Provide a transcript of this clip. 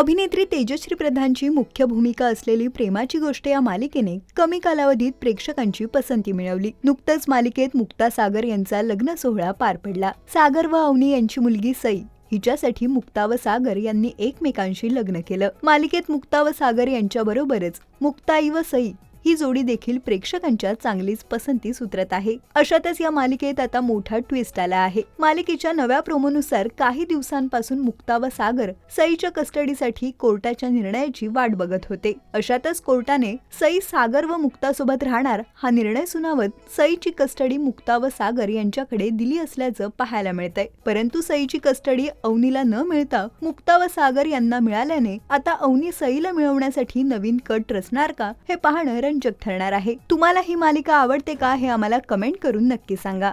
अभिनेत्री तेजश्री प्रधानची मुख्य भूमिका असलेली प्रेमाची गोष्ट या मालिकेने कमी कालावधीत प्रेक्षकांची पसंती मिळवली. नुकतंच मालिकेत मुक्ता सागर यांचा लग्न सोहळा पार पडला. सागर व अवनी यांची मुलगी सई हिच्यासाठी मुक्ता व सागर यांनी एकमेकांशी लग्न केलं. मालिकेत मुक्ता व सागर यांच्याबरोबरच मुक्ताई व सई ही जोडी देखील प्रेक्षकांच्या चांगलीच पसंती उतरत आहे. अशातच या मालिकेत आता मोठा ट्विस्ट आला आहे. मालिकेच्या नव्या प्रोमोनुसार काही दिवसांपासून मुक्ता व सागर सईच्या कस्टडीसाठी कोर्टाच्या निर्णयाची वाट बघत होते. अशातच कोर्टाने सई सागर व मुक्तासोबत राहणार हा निर्णय सुनावत सईची कस्टडी मुक्ता व सागर यांच्याकडे दिली असल्याचं पाहायला मिळतंय. परंतु सईची कस्टडी अवनीला न मिळता मुक्ता व सागर यांना मिळाल्याने आता अवनी सईला मिळवण्यासाठी नवीन कट रचणार का हे पाहणं रंजक ठरणार आहे. तुम्हाला ही मालिका आवडते का हे आम्हाला कमेंट करून नक्की सांगा.